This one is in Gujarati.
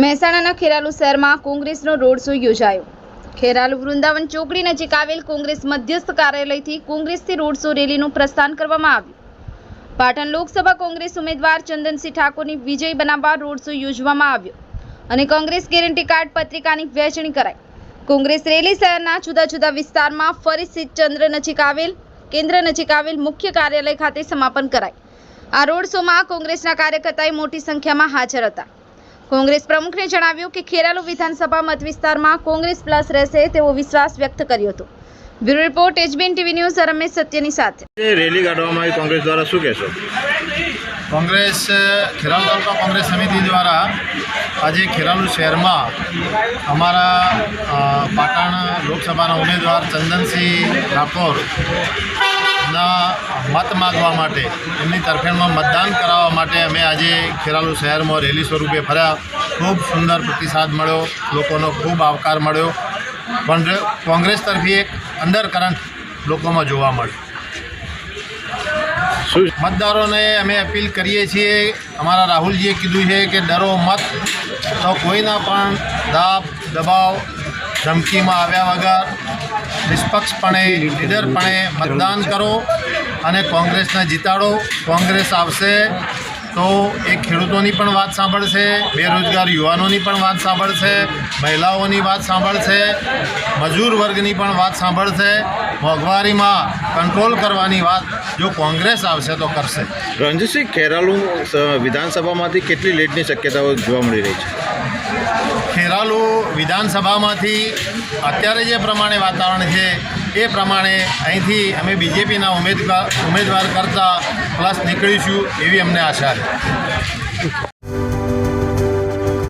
મહેસાણાના ખેરાલુ શહેરમાં કોંગ્રેસનો રોડ શો યોજાયો. ખેરાલુ વૃંદાવન ચોકડી નજીક આવેલ કોંગ્રેસ મધ્યસ્થ કાર્યાલયથી કોંગ્રેસથી રોડ શો રેલીનું પ્રસ્થાન કરવામાં આવ્યું. પાટણ લોકસભા કોંગ્રેસ ઉમેદવાર ચંદનસિંહ ઠાકોરની વિજય બનાવવા રોડ શો યોજવામાં આવ્યો અને કોંગ્રેસ ગેરંટી કાર્ડ પત્રિકાની વહેંચણી કરાઈ. કોંગ્રેસ રેલી શહેરના જુદા જુદા વિસ્તારમાં ફરી ચંદ્ર નજીક આવેલ, કેન્દ્ર નજીક આવેલ મુખ્ય કાર્યાલય ખાતે સમાપન કરાઈ. આ રોડ શોમાં કોંગ્રેસના કાર્યકર્તાએ મોટી સંખ્યામાં હાજર હતા. કોંગ્રેસ પ્રમુખને જણાવ્યું કે ખેરાલુ વિધાનસભા મતવિસ્તારમાં કોંગ્રેસ પ્લસ રહેશે તેવો વિશ્વાસ વ્યક્ત કર્યો હતો. Bureau report HBN TV news Ramesh સત્યની સાથે. રેલી કાઢવામાં આવી કોંગ્રેસ દ્વારા શું કહેશો? કોંગ્રેસ ખેરાલુ તાલુકા કોંગ્રેસ સમિતિ દ્વારા આજે ખેરાલુ શહેરમાં અમારા પાટણ લોકસભાના ઉમેદવાર ચંદનસિંહ ઠાકોર ના મત માગવા માટે એમની તરફેણમાં મતદાન કરાવવા માટે અમે આજે ખેરાલુ શહેરમાં રેલી સ્વરૂપે ફર્યા. ખૂબ સુંદર પ્રતિસાદ મળ્યો લોકોનો ખૂબ આવકાર મળ્યો. પણ કોંગ્રેસ તરફી એક અંડર કરંટ લોકોમાં જોવા મળ્યો. મતદારોને અમે અપીલ કરીએ છીએ અમારા રાહુલજીએ કીધું છે કે ડરો મત તો કોઈના પણ દાબ દબાવ ધમકીમાં આવ્યા વગર નિષ્પક્ષપણે લીડરપણે મતદાન કરો અને કોંગ્રેસને જીતાડો. કોંગ્રેસ આવશે તો એ ખેડૂતોની પણ વાત સાંભળશે, બેરોજગાર યુવાનોની પણ વાત સાંભળશે, મહિલાઓની વાત સાંભળશે, મજૂર વર્ગની પણ વાત સાંભળશે. મોંઘવારીમાં કંટ્રોલ કરવાની વાત જો કોંગ્રેસ આવશે તો કરશે. રણજીતસિંહ, ખેરાલુ વિધાનસભામાંથી કેટલી લીડની શક્યતાઓ જોવા મળી રહી છે? ખેરાલુ વિધાનસભામાંથી અત્યારે જે પ્રમાણે વાતાવરણ છે, એ પ્રમાણે અહીંથી અમે બીજેપીના ઉમેદવાર ઉમેદવાર કરતાં પ્લસ નીકળીશું એવી અમને આશા છે.